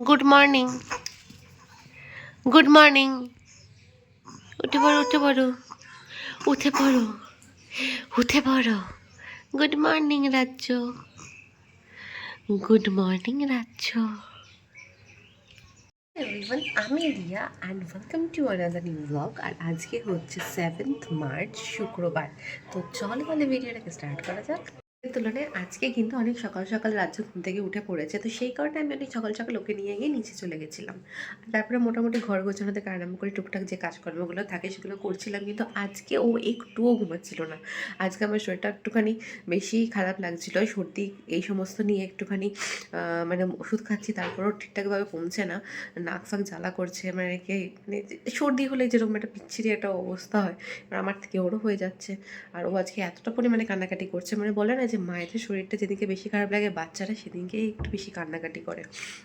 Good morning good morning উঠে পড়ো উঠে পড়ো। উঠে পড়ো। উঠে পড়ো। গুড মর্নিং রাজ্য। গুড মর্নিং রাজ্য। এভরিওয়ান আমি Riya and welcome to another new blog আর আজকে হচ্ছে সেভেন্থ মার্চ শুক্রবার। তো চল বলে ভিডিওটাকে স্টার্ট করা যাক। তুলনায় আজকে কিন্তু অনেক সকাল সকাল রাজ্য ঘুম থেকে উঠে পড়েছে। তো সেই কারণে আমি অনেক সকাল সকাল ওকে নিয়ে গিয়ে নিচে চলে গেছিলাম। তারপরে মোটামুটি ঘর গোছানো থেকে আরম্ভ করে টুকটাক যে কাজকর্মগুলো থাকে সেগুলো করছিলাম, কিন্তু আজকে ও একটুও ঘুমাচ্ছিল না। আজকে আমার শরীরটা একটুখানি বেশি খারাপ লাগছিল, সর্দি এই সমস্ত নিয়ে একটুখানি মানে ওষুধ খাচ্ছি, তারপরেও ঠিকঠাকভাবে কমছে না, নাক ফাক জ্বালা করছে মানে কি মানে সর্দি হলে যেরকম একটা পিচ্ছিরি একটা অবস্থা হয় আমার থেকে ওরও হয়ে যাচ্ছে। আর ও আজকে এতটা পরিমাণে কান্নাকাটি করছে মানে বলে না যে মায়েদের শরীরটা যেদিকে বেশি খারাপ লাগে, বাচ্চারা সেদিনকেই একটু বেশি কান্নাকাটি করে।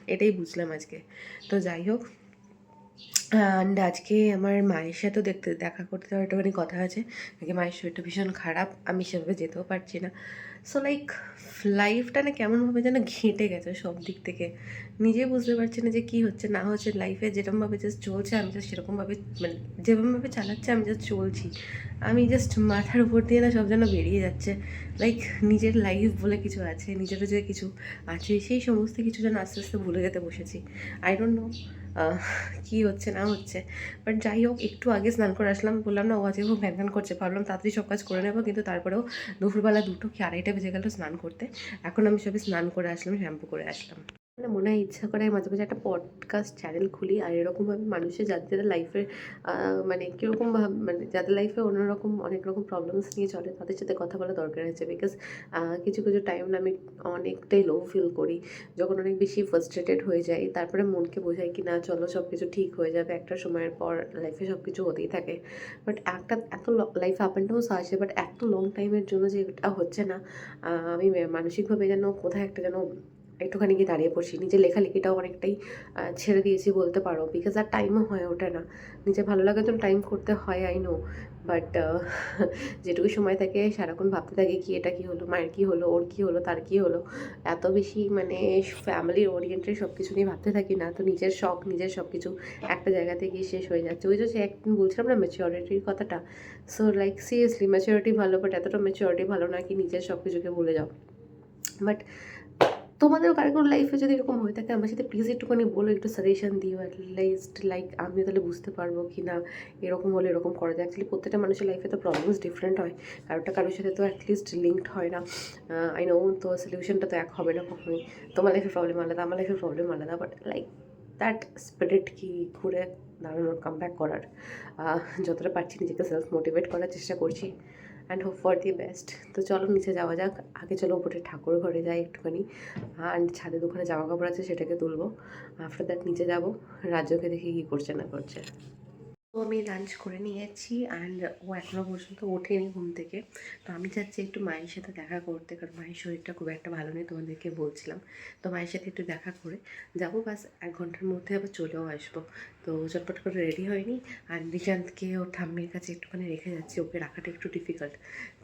এটাই বুঝলাম আজকে। তো যাই হোক অ্যান্ড আজকে আমার মায়ের সাথেও দেখতে, দেখা করতে যাওয়ার একটুখানি কথা আছে। নাকি মায়ের শরীরটা ভীষণ খারাপ, আমি সেভাবে যেতেও পারছি না। সো লাইক লাইফটা না কেমনভাবে যেন ঘেঁটে গেছে সব দিক থেকে। নিজে বুঝতে পারছি না যে কী হচ্ছে, না হচ্ছে। লাইফে যেরকমভাবে জাস্ট চলছে, আমি জাস্ট সেরকমভাবে মানে যেরকমভাবে চালাচ্ছে, আমি জাস্ট চলছি। আমি জাস্ট মাথার উপর দিয়ে না সব যেন বেরিয়ে যাচ্ছে। লাইক নিজের লাইফ বলে কিছু আছে, নিজেরও যে কিছু আছে, সেই সমস্ত কিছু যেন আস্তে আস্তে ভুলে যেতে বসেছি। আই ডোন্ট নো কী হচ্ছে, না হচ্ছে। বাট যাই হোক, একটু আগে স্নান করে আসলাম, বললাম না, ও আজকে খুব ভ্যান করছে। ভাবলাম তাড়াতাড়ি সব কাজ করে নেব, কিন্তু তারপরেও দুপুরবেলা দুটো কি আড়াইটা বেজে গেল স্নান করতে। এখন আমি সবে স্নান করে আসলাম, শ্যাম্পু করে আসলাম। মানে মনে হয় ইচ্ছা করে মাঝে মাঝে একটা পডকাস্ট চ্যানেল খুলি, আর এরকমভাবে মানুষের যাদের যাদের লাইফে মানে কীরকম ভাব মানে যাদের লাইফে অন্যরকম, অনেক রকম প্রবলেমস নিয়ে চলে, তাদের সাথে কথা বলা দরকার আছে বিকজ কিছু কিছু টাইম আমি অনেকটাই লো ফিল করি। যখন অনেক বেশি ফ্রাস্ট্রেটেড হয়ে যাই, তারপরে মনকে বোঝাই কি, না, চলো সব কিছু ঠিক হয়ে যাবে, একটা সময়ের পর লাইফে সব কিছু হতেই থাকে। বাট একটা, এত লাইফ আপ অ্যান্ড ডাউন্স আসে বাট এত লং টাইমের জন্য যে এটা হচ্ছে না আমি মানসিকভাবে যেন কোথায় একটা যেন একটুখানি গিয়ে দাঁড়িয়ে পড়ছি। নিজের লেখালেখিটাও অনেকটাই ছেড়ে দিয়েছি বলতে পারো। বিকজ আর টাইমও হয়ে ওঠে না। নিজে ভালো লাগার জন্য টাইম করতে হয় আই নো বাট যেটুকু সময় থাকে, সারাক্ষণ ভাবতে থাকে কি এটা কি হলো, মায়ের কি হলো, ওর কি হলো, তার কি হলো। এত বেশি মানে ফ্যামিলি ওরিয়েন্টেড সব কিছু নিয়ে ভাবতে থাকি না। তো নিজের শখ, নিজের সব কিছু একটা জায়গাতে গিয়ে শেষ হয়ে যাচ্ছে। ওই যে একদিন বলছিলাম না ম্যাচিওরিটির কথাটা? সো লাইক সিরিয়াসলি ম্যাচিওরিটি ভালো বাট এতটা ম্যাচিওরিটি ভালো না কি নিজের সব কিছুকে ভুলে যাও। বাট তোমাদের কারও কোনো লাইফে যদি এরকম হয়ে থাকে, আমার সাথে প্লিজ একটুখানি বলো, একটু সাজেশন দিও অ্যাটলিস্ট লাইক আমিও তাহলে বুঝতে পারব কি না এরকম হলে এরকম করা যায়। অ্যাকচুয়ালি প্রত্যেকটা মানুষের লাইফে তো প্রবলেমস ডিফারেন্ট হয় কারোটা কারোর সাথে তো অ্যাটলিস্ট লিঙ্কড হয় না। আই নো তো সলিউশনটা তো এক হবে না কখনোই। তোমার লাইফে প্রবলেম আলাদা, আমার লাইফে প্রবলেম আলাদা বাট লাইক দ্যাট স্পিরিট কি ঘুরে দাঁড়ানোর কাম ব্যাক করার যতটা পারছি নিজেকে সেলফ মোটিভেট করার চেষ্টা করছি। And hope for the best তো চলো নিচে যাওয়া যাক। আগে চলো উপরে ঠাকুর ঘরে যাই একটুখানি। অ্যান্ড ছাদে দোকানে জামা কাপড় আছে, সেটাকে তুলবো। আফটার দ্যাট নিচে যাব। রাজ্যকে দেখি কী করছে না করছে। তো আমি লাঞ্চ করে নিয়েছি অ্যান্ড ও এখনও পর্যন্ত ওঠেনি ঘুম থেকে। তো আমি চাচ্ছি একটু মায়ের সাথে দেখা করতে, কারণ মায়ের শরীরটা খুব একটা ভালো নেই তোমাদেরকে বলছিলাম। তো মায়ের সাথে একটু দেখা করে যাব, বাস এক ঘণ্টার মধ্যে আবার চলেও আসব। তো চটপট করে রেডি হয়নি আর নিশান্তকে ওর ঠাম্মির কাছে একটুখানি রেখে যাচ্ছি, ওকে রাখাটা একটু ডিফিকাল্ট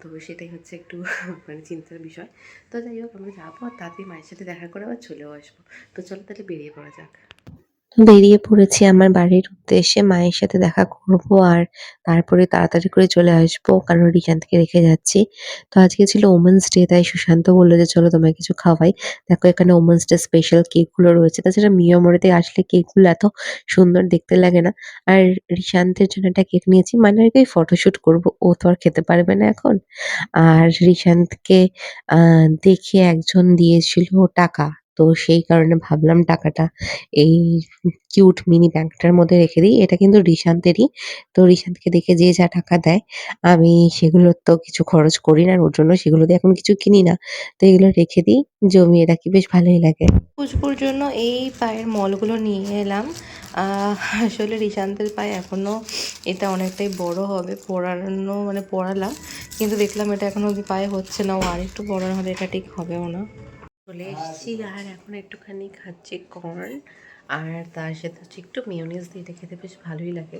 তো সেটাই হচ্ছে একটু মানে চিন্তার বিষয়। তো যাই হোক, আমরা যাব আর তাড়াতাড়ি মায়ের সাথে দেখা করে আবার চলেও আসব। তো চলো তাহলে বেরিয়ে পড়া যাক। বেরিয়ে পড়েছি আমার বাড়ির উদ্দেশ্যে। মায়ের সাথে দেখা করব আর তারপরে তাড়াতাড়ি করে চলে আসব, কারণ রিশান্তকে রেখে যাচ্ছি। তো আজকে ছিল ওমেন্স ডে তাই সুশান্ত বলল যে, চলো তোমায় কিছু খাওয়াই। দেখো, এখানে ওমেন্স ডে স্পেশাল কেকগুলো রয়েছে। তাছাড়া মিয়ামরিতে আসলে কেকগুলো এত সুন্দর দেখতে লাগে না। আর রিশান্তের জন্য একটা কেক নিয়েছি। মানে আর কি ফটোশ্যুট করব। ও তো আর খেতে পারবে না এখন। আর রিশান্তকে দেখে একজন দিয়েছিল টাকা। তো সেই কারণে ভাবলাম টাকাটা এই কিউট মিনি ব্যাগটার মধ্যে রেখে দিই। এটা কিন্তু রিশান্তেরই। তো রিশান্তকে দেখে যে যা টাকা দেয়, আমি সেগুলোর তো কিছু খরচ করি না ওর জন্য সেগুলো দিয়ে এখন কিছু কিনি না। তো এগুলো রেখে দিই। জমিয়ে রাখি, বেশ ভালোই লাগে। পুচকুর জন্য এই পায়ের মলগুলো নিয়ে এলাম। আসলে রিশান্তের পায়ে এখনও এটা অনেকটাই বড় হবে, পরানো মানে পড়ালাম কিন্তু দেখলাম এটা এখনও অব্দি পায়ে হচ্ছে না। ও আর একটু বড় হলে এটা ঠিক হবেও না। চলে এসেছি আর এখন একটুখানি খাচ্ছি কর্ন আর তার সাথে হচ্ছে একটু মিউনিস দিয়ে এটা খেতে বেশ ভালোই লাগে।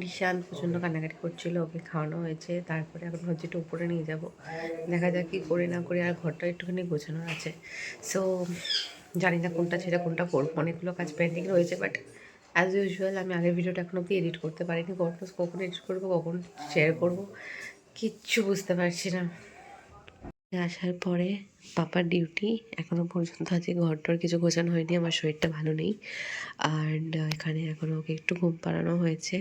নিশান্ত প্রচণ্ড কান্নাকাটি করছিল ওকে খাওয়ানো হয়েছে। তারপরে এখন হচ্ছে একটু উপরে নিয়ে যাব। দেখা যাক কী করে না করে আর ঘরটা একটুখানি গোছানো আছে। সো জানি না কোনটা ছেড়ে কোনটা করব। অনেকগুলো কাজ পেন্ডিং রয়েছে বাট অ্যাজ ইউজুয়াল আমি আগের ভিডিওটা এখন অব্দি এডিট করতে পারিনি। কখন কখন এডিট করব কখন শেয়ার করব কিচ্ছু বুঝতে পারছি না। আসার পরে পাপার ডিউটি এখনও পর্যন্ত আছে ঘর টর কিছু গোছানো হয়নি, আমার শরীরটা ভালো নেই। আর এখানে এখন ওকে একটু ঘুম পাড়ানো হয়েছে।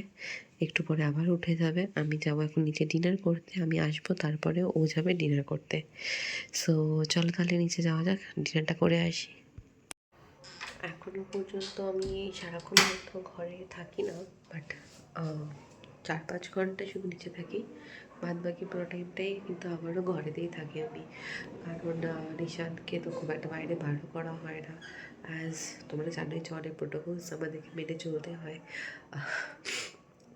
একটু পরে আবার উঠে যাবে। আমি যাব এখন নিচে ডিনার করতে, আমি আসব, তারপরে ও যাবে ডিনার করতে। সো চলো তাহলে নিচে যাওয়া যাক ডিনারটা করে আসি। এখনও পর্যন্ত আমি সারাক্ষণ ঘরে থাকি না বাট চার পাঁচ ঘণ্টা শুধু নিচে থাকি। বাদ বাকি পুরো টাইমটাই কিন্তু আবারও ঘরেতেই থাকি আমি। কারণ নিশান্তকে তো খুব একটা বাইরে বারও করা হয় না। অ্যাজ তোমরা জানোই যে অনেক প্রোটোকলস আমাদেরকে মেনে চলতে হয়।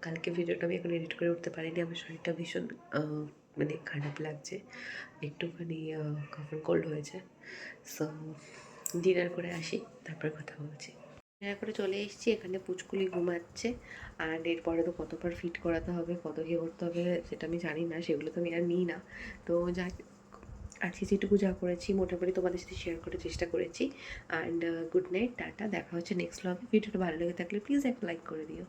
কালকে ভিডিওটা আমি এখন এডিট করে উঠতে পারিনি। আমার শরীরটা ভীষণ মানে খারাপ লাগছে। একটুখানি কখন কোল্ড হয়েছে। সো ডিনার করে আসি, তারপর কথা বলছি। করে চলে এসেছি, এখানে পুচকুলি ঘুমাচ্ছে। আর এরপরে তো কতবার ফিট করাতে হবে কত কী করতে হবে সেটা আমি জানি না, সেগুলো তো আমি আর নিই না। তো যা আজকে যেটুকু যা করেছি, মোটামুটি তোমাদের সাথে শেয়ার করার চেষ্টা করেছি। অ্যান্ড গুড নাইট টাটা, দেখা হচ্ছে নেক্সট ব্লগে ভিডিওটা ভালো লেগে থাকলে প্লিজ একটা লাইক করে দিও।